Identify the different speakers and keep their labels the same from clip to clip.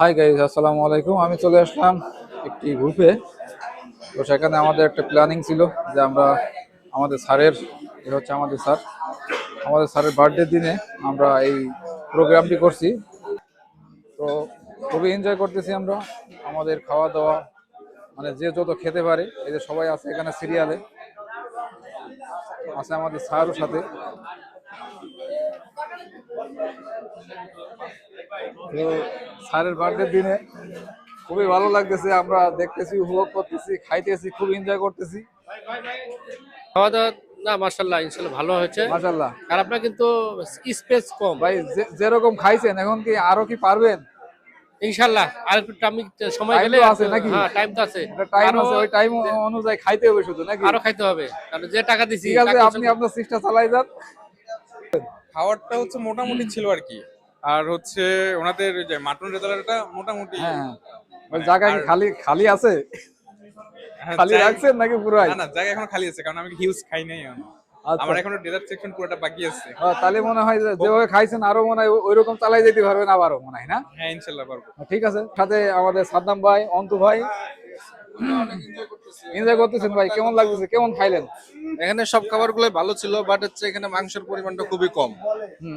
Speaker 1: Hi guys আসসালামু আলাইকুম। আমি চলে আসলাম একটি গ্রুপে তো সেখানে আমাদের একটা প্ল্যানিং ছিল যে আমরা আমাদের স্যারের, এ হচ্ছে আমাদের স্যার। আমাদের স্যারের বার্থডে দিনে আমরা এই প্রোগ্রামটি করছি। তো খুবই এনজয় করতেছি আমরা। আমাদের খাওয়া দাওয়া মানে যে যত খেতে পারে, এই যে সবাই আছে এখানে সিরিয়ালে আছে আমাদের স্যারও সাথে। তো স্যারের বার্থডে দিনে খুবই ভালো লাগতেছে আমরা দেখতেছি উপভোগ করতেছি খাইতেছি খুব এনজয় করতেছি।
Speaker 2: খাওয়া দাওয়া না ইনশাল্লাহ ভালো হয়েছে।
Speaker 1: মাশাল্লাহ
Speaker 2: আর আপনার কিন্তু স্পেস কম।
Speaker 1: ভাই যেরকম খাইছেন এখন কি আরও কি পারবেন?
Speaker 2: ইনশাল্লাহ আর একটু সময় গেলে
Speaker 1: আছে নাকি?
Speaker 2: হ্যাঁ টাইম তো আছে।
Speaker 1: টাইম
Speaker 2: আরো-
Speaker 1: আছে ওই টাইম অনুযায়ী খাইতে হবে শুধু নাকি?
Speaker 2: আরও খাইতে হবে যে টাকা দিছি
Speaker 1: ঠিক আছে আপনি আপনার চেষ্টা চালাই যান।
Speaker 3: খাবারটা হচ্ছে মোটামুটি ছিল আর কি। আর হচ্ছে ওনাদের ওই যে মাটন রেজাল্টটা মোটামুটি
Speaker 1: হ্যাঁ হ্যাঁ। জায়গা কি খালি খালি আছে?
Speaker 3: হ্যাঁ,
Speaker 1: খালি রাখছেন নাকি পুরাই
Speaker 3: না না জায়গা এখন খালি আছে কারণ আমি হিউজ খাই নাই এখনও।
Speaker 1: আচ্ছা।
Speaker 3: আমার এখনও ডেজার্ট সেকশন পুরোটা বাকি আছে।
Speaker 1: তাহলে মনে হয় যে যেভাবে খাইছেন আরও মনে হয় ওই রকম চালাই যেতে পারবেন আবারও মনে হয় না?
Speaker 3: হ্যাঁ ইনশাল্লাহ পারব।
Speaker 1: ঠিক আছে সাথে আমাদের সাদ্দাম ভাই অন্তু ভাই এনজয় করতেছেন ভাই কেমন লাগতেছে? কেমন খাইলেন?
Speaker 4: এখানে সব খাবারগুলো ভালো ছিল বাট হচ্ছে এখানে মাংসের পরিমাণটা খুবই কম।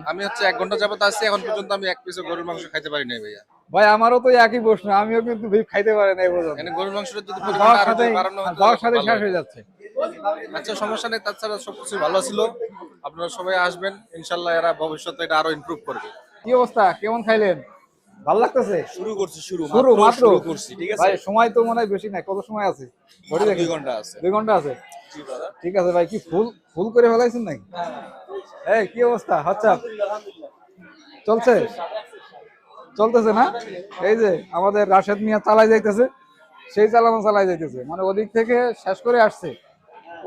Speaker 4: আমি হচ্ছে এক ঘণ্টা যাবত আসছি এখন পর্যন্ত আমি এক পিসও গরুর মাংস খাইতে পারি নাই ভাইয়া।
Speaker 1: ভাই আমারও তো একই প্রশ্ন আমিও কিন্তু বিফ খাইতে পারি না এই পর্যন্ত।
Speaker 4: এখানে গরুর মাংসটা যদি
Speaker 1: যাওয়ার
Speaker 4: আরও
Speaker 1: সাথে শেষ হয়ে যাচ্ছে।
Speaker 4: আচ্ছা সমস্যা নেই তাছাড়া সবকিছু ভালো ছিল। আপনারা সবাই আসবেন ইনশাল্লাহ এরা ভবিষ্যতে এটা আরও ইমপ্রুভ করবে।
Speaker 1: কি অবস্থা? কেমন খাইলেন? ভালো লাগতেছে?
Speaker 5: শুরু করছি শুরু
Speaker 1: শুরু মাত্র
Speaker 5: শুরু করছি ঠিক আছে?
Speaker 1: ভাই সময় তো মনে হয় বেশি নাই। কত সময় আছে? ঘড়ি দেখি
Speaker 5: ঘণ্টা আছে।
Speaker 1: দুই ঘণ্টা আছে? ঠিক আছে ভাই কি ফুল ফুল করে ফেলাইছেন নাকি? এই কি অবস্থা? আচ্ছা। চলছে? চলতেছে না? এই যে আমাদের রাশেদ মিয়া চালাই যাইতেছে সেই চালানো চালাই যাইতেছে। মানে ওদিক থেকে শেষ করে আসছে।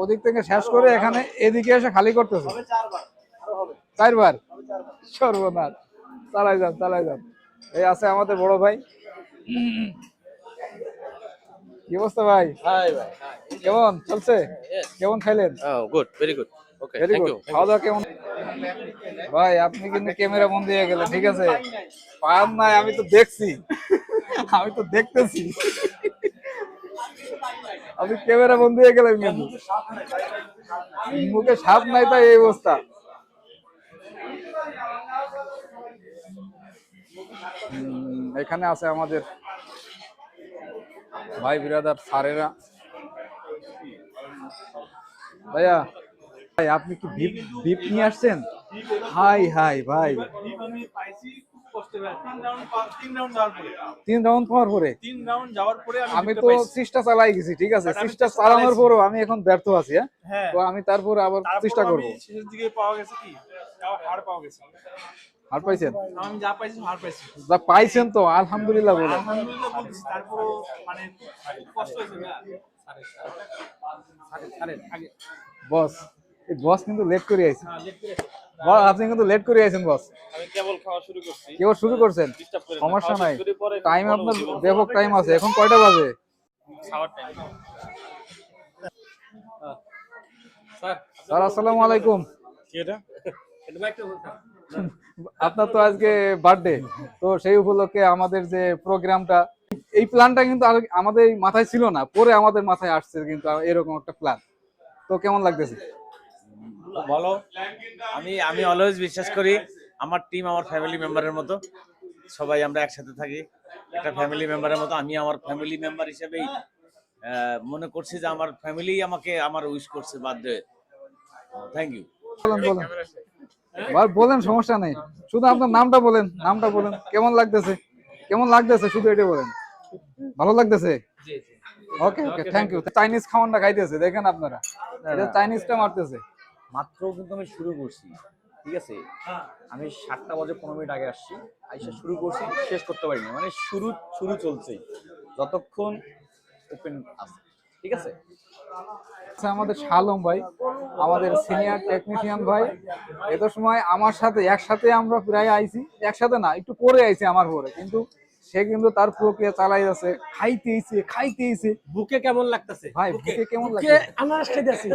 Speaker 1: ওদিক থেকে শেষ করে এখানে এদিকে এসে খালি করতেছে। চারবার? সর্বনাশ। চালাই যান চালাই যান। এই আছে আমাদের বড় ভাই। কি অবস্থা ভাই?
Speaker 2: হাই ভাই
Speaker 1: কেমন চলছে? কেমন খাইলেন?
Speaker 2: Good very good okay
Speaker 1: very good
Speaker 2: you
Speaker 1: খাওয়া দাওয়া কেমন? ভাই আপনি কিন্তু ক্যামেরা বন্ধ হয়ে গেলেন ঠিক আছে? পান নাই আমি তো দেখছি। আমি তো দেখতেছি। আপনি ক্যামেরা বন্ধ হয়ে গেলেন কিন্তু। মুখে সাপ নাই তাই এই অবস্থা। এখানে আছে আমাদের ভাই বিরাদার সারেরা ভাইয়া, ভাই, আপনি কি ভিপ ভিপ নিয়ে আসছেন? হাই হাই, ভাই।
Speaker 6: তিন রাউন্ড
Speaker 1: পাওয়ার পরে?
Speaker 6: তিন রাউন্ড যাওয়ার পরে
Speaker 1: আমি তো। চেষ্টা চালাই গেছি ঠিক আছে? চেষ্টা চালানোর। পরও আমি এখন ব্যর্থ আছি হ্যাঁ?
Speaker 6: হ্যাঁ।
Speaker 1: তো আমি তারপর আবার চেষ্টা করব।
Speaker 6: শেষের দিকে পাওয়া গেছে কি? হার পাওয়া গেছে।
Speaker 1: আর পাইছেন?
Speaker 6: আমি যা পাইছি হার পাইছি।
Speaker 1: যা পাইছেন তো আলহামদুলিল্লাহ বলেন।
Speaker 6: আলহামদুলিল্লাহ বলছি তারপরও মানে কষ্ট হয়েছে না? আগে।
Speaker 1: বস এই বস কিন্তু লেট করে আইছে।
Speaker 6: হ্যাঁ লেট করে
Speaker 1: আপনি কিন্তু লেট করে আইছেন বস
Speaker 6: আমি কেবল খাওয়া শুরু করছি।
Speaker 1: কেউ শুরু করছেন? সমস্যা নাই। টাইম আপনার ব্যাপক টাইম আছে। এখন কয়টা বাজে?
Speaker 6: খাওয়ার টাইম
Speaker 1: স্যার আসসালামু আলাইকুম।
Speaker 6: কি এটা?
Speaker 1: আপনার তো আজকে বার্থডে তো সেই উপলক্ষে আমাদের যে প্রোগ্রামটা এই প্ল্যানটা কিন্তু আর- আমাদের মাথায় ছিল না। পরে আমাদের মাথায় আসছে কিন্তু এরকম একটা প্ল্যান তো কেমন লাগতেছে?
Speaker 5: বলো আমি আমি অলওয়েজ বিশ্বাস করি আমার টিম আমার ফ্যামিলি মেম্বারের মতো। সবাই আমরা একসাথে থাকি। একটা ফ্যামিলি মেম্বারের মতো। আমি আমার ফ্যামিলি মেম্বার হিসেবেই মনে করছি যে আমার ফ্যামিলি আমাকে আমার উইশ করছে বার্থডে থ্যাংক ইউ
Speaker 1: বলেন সমস্যা নেই। শুধু আপনার নামটা বলেন নামটা বলেন। কেমন লাগতেছে? কেমন লাগতেছে? শুধু এটা বলেন। ভালো লাগতেছে? Okay okay thank you Chinese খাওয়ানটা খাইতেছে দেখেন আপনারা। এটা চাইনিজটা মারতেছে।
Speaker 7: মাত্র কিন্তু আমি শুরু করছি ঠিক আছে? আমি সাতটা বাজে পনেরো মিনিট আগে আসছি। আইসা শুরু করছি শেষ করতে পারিনি। মানে শুরু শুরু চলছে। যতক্ষণ ওপেন আছে ঠিক আছে?
Speaker 1: আচ্ছা আমাদের শালম ভাই আমাদের সিনিয়র টেকনিশিয়ান ভাই এত সময় আমার সাথে একসাথে আমরা প্রায় আইছি। একসাথে না একটু পরে আইছি আমার পরে। কিন্তু সে কিন্তু তার প্রক্রিয়া চালাই আছে খাইতেইছে খাইতেইছে
Speaker 2: বুকে কেমন লাগতেছে?
Speaker 1: ভাই বুকে কেমন
Speaker 2: লাগছে
Speaker 1: লাগে
Speaker 2: আনারস খাইতেছি।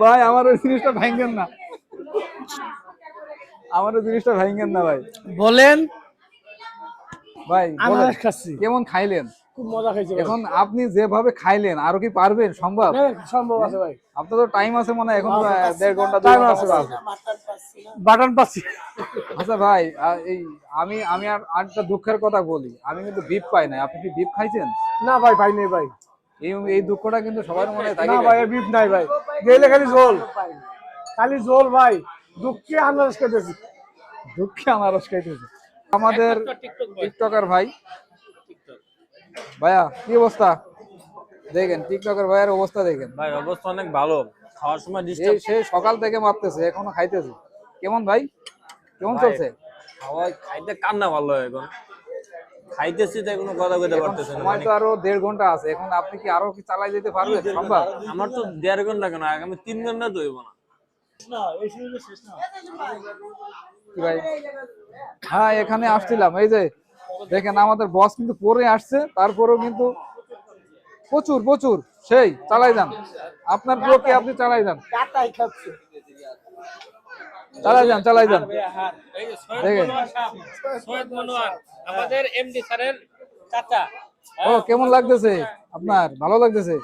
Speaker 1: ভাই আমার ওই জিনিসটা ভাঙ্গেন না। আমার ওই জিনিসটা ভাঙ্গেন না ভাই।
Speaker 2: বলেন।
Speaker 1: ভাই
Speaker 6: আনারস খাচ্ছি।
Speaker 1: কেমন খাইলেন?
Speaker 6: খুব মজা খাইছি ভাই।
Speaker 1: এখন আপনি যেভাবে খাইলেন আরও কি পারবেন? সম্ভব?
Speaker 6: হ্যাঁ, সম্ভব আছে ভাই।
Speaker 1: আপনার তো টাইম আছে মনে হয় এখন দেড়
Speaker 6: ঘণ্টা
Speaker 1: ঘণ্টা
Speaker 6: আছে ভাই। বাটন পাচ্ছি
Speaker 1: আচ্ছা ভাই এই আমি আমি আর আরেকটা দুঃখের কথা বলি আমি কিন্তু বিপ পাই না আপনি কি বিপ খাইছেন?
Speaker 6: না ভাই পাইনি ভাই।
Speaker 1: এই এই দুঃখটা কিন্তু সবার মনে থাকে
Speaker 6: না ভাই বিপ নাই ভাই। গেলে খালি জোল খালি জোল ভাই। দুঃখে আনারস খেতেছি
Speaker 1: দুঃখে আনারস খাইতেছে। আমাদের টিকটকার ভাই ভাইয়া কি অবস্থা? দেখেন টিকটকের ভাইয়ের অবস্থা দেখেন।
Speaker 7: ভাই অবস্থা অনেক ভালো। খাওয়ার সময় ডিস্টার্ব
Speaker 1: সে সকাল থেকে মারতেছে এখনও খাইতেছে। কেমন ভাই? কেমন চলছে?
Speaker 7: খাওয়া খাইতে কান্না ভালো এখন। খাইতেছি তাই কোনো কথা কইতে পারতেছি না।
Speaker 1: সময়
Speaker 7: মানে
Speaker 1: তো আরও দেড় ঘণ্টা আছে। এখন আপনি কি আরও কি চালাই যেতে পারবেন? সম্ভব?
Speaker 7: আমার তো দেড় ঘণ্টা কেন? আগামী তিন ঘণ্টা তো হইব না।
Speaker 1: কি ভাই? হ্যাঁ এখানে আসছিলাম। এই যে দেখেন আমাদের বস কিন্তু পরে আসছে তারপরেও কিন্তু প্রচুর প্রচুর। সেই চালাই যান আপনার ব্লকে আপনি চালাই যান চালাই যান চালাই যান দেখেন।
Speaker 2: সৈয়দ মনোয়ার আমাদের এমডি স্যারের চাচা।
Speaker 1: ও কেমন লাগতেছে? আপনার ভালো লাগতেছে?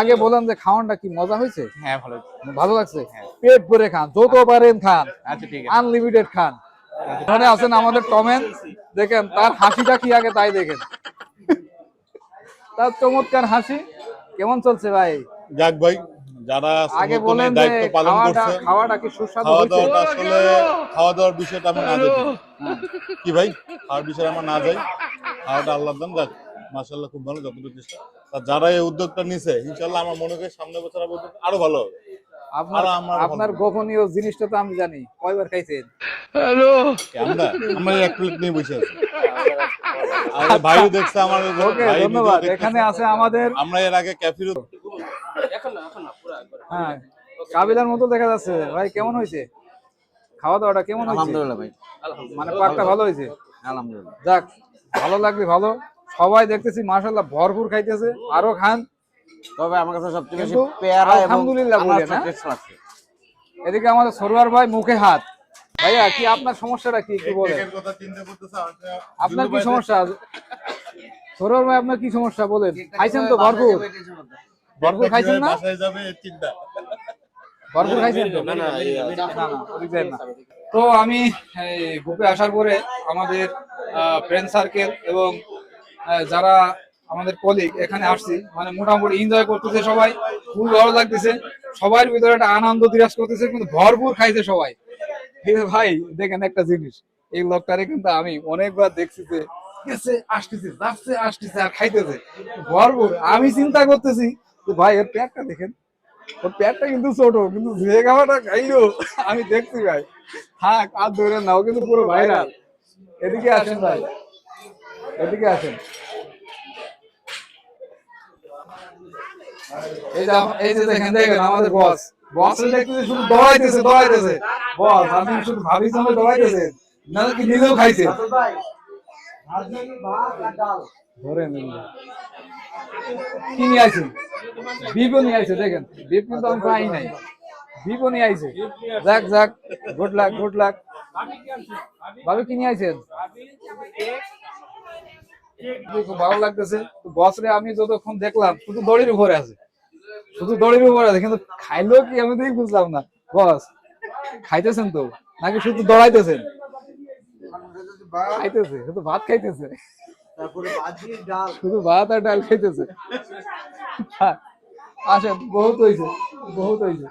Speaker 1: আগে বলেন যে খাওয়ানটা কি মজা হয়েছে?
Speaker 3: হ্যাঁ ভালো
Speaker 1: ভালো লাগছে? পেট ভরে খান যত পারেন খান।
Speaker 3: আচ্ছা ঠিক আছে।
Speaker 1: আনলিমিটেড খান। এখানে আছেন আমাদের টমেন দেখেন তার হাসিটা কি আগে তাই দেখেন। তার চমৎকার হাসি। কেমন চলছে ভাই?
Speaker 8: যাক ভাই যারা
Speaker 1: আগে বলেন
Speaker 8: দায়িত্ব পালন
Speaker 1: খাওয়াটা
Speaker 8: করছে
Speaker 1: খাওয়াটা কি সুস্বাদু
Speaker 8: খাওয়া
Speaker 1: হয়েছে?
Speaker 8: আসলে খাওয়া দাওয়ার বিষয়টা আমরা না দেখি কি ভাই? খাওয়ার বিষয়ে আমরা না যাই খাওয়াটা দান যাক খুব ভালো যতটুকু চেষ্টা। যারা এই উদ্যোগটা নিছে ইনশাল্লাহ আমার মনে করি সামনে বছর আরও ভালো হবে।
Speaker 1: আপনার আপনার গোপনীয় জিনিসটা তো আমি জানি। কয়বার খাইছেন?
Speaker 8: কি আমরা? আমরা এক প্লেট নিয়ে বসে আছি। আর ভাইও দেখছে আমার
Speaker 1: ওকে ধন্যবাদ। এখানে আছে আমাদের
Speaker 8: আমরা এর আগে ক্যাফিরও
Speaker 1: হ্যাঁ কাবিলার মতো দেখা যাচ্ছে। ভাই কেমন হয়েছে? খাওয়া দাওয়াটা কেমন হয়েছে?
Speaker 7: আলহামদুলিল্লাহ ভাই।
Speaker 1: মানে পাকটা ভালো হয়েছে?
Speaker 7: আলহামদুলিল্লাহ।
Speaker 1: যাক ভালো লাগবে ভালো। সবাই দেখতেছি মাশাল্লাহ ভরপুর খাইতেছে। আরও খান।
Speaker 7: তবে আমার কাছে সবচেয়ে বেশি পেয়ারা এবং
Speaker 1: আলহামদুলিল্লাহ বলে না? এদিকে আমাদের সরোয়ার ভাই মুখে হাত। ভাইয়া কি আপনার সমস্যাটা কি? কি বলে আপনার কি সমস্যা? সরোয়ার ভাই আপনার কি সমস্যা? বলেন। খাইছেন তো ভরপুর? ভরপুর খাইছেন না?
Speaker 8: বাসায় যাবে এই
Speaker 1: ভরপুর খাইছেন তো? না না। তো আমি এই, গ্রুপে আসার পরে আমাদের ফ্রেন্ড সার্কেল এবং যারা আমাদের কলিগ এখানে আসছি। মানে মোটামুটি এনজয় করতেছে সবাই, খুব ভালো লাগতেছে। সবার ভিতরে একটা আনন্দ বিরাজ করতেছে, কিন্তু ভরপুর খাইছে সবাই। ভাই, দেখেন একটা জিনিস, এই লোকটারে কিন্তু আমি অনেকবার দেখছি যে গেছে, আসতেছে, যাচ্ছে, আসতেছে, আর খাইতেছে। ভরপুর, আমি চিন্তা করতেছি যে ভাই, এর পেটটা দেখেন, ওর পেটটা কিন্তু ছোট, কিন্তু যে খাওয়াটা খাইলো, আমি দেখছি ভাই। থাক, আর ধরে নাও কিন্তু পুরো ভাইরাল এদিকে আসেন ভাই, এদিকে আসেন। দেখেন দেখেন আমাদের বস বস দেখতেছে শুধু দৌড়াইতেছে দৌড়াইতেছে। নিজেও খাইছে? নিয়ে আইছেন? বিপও নিয়ে দেখেন। বিপ কিন্তু আমি নাই। বিপও আইছে। যাক যাক গুড লাক গুড লাক ভাবি কি আইছেন? ভালো লাগতেছে। তো আমি যতক্ষণ দেখলাম, শুধু দড়ির উপরে আছে। শুধু দড়ির উপরে আছে, কিন্তু খাইলো কি আমি দেখি বুঝলাম না। বস, খাইতেছেন তো? নাকি শুধু দৌড়াইতেছেন? খাইতেছে, শুধু ভাত খাইতেছে। শুধু ভাত আর ডাল খাইতেছে। আসেন বহুত হয়েছে বহুত হয়েছে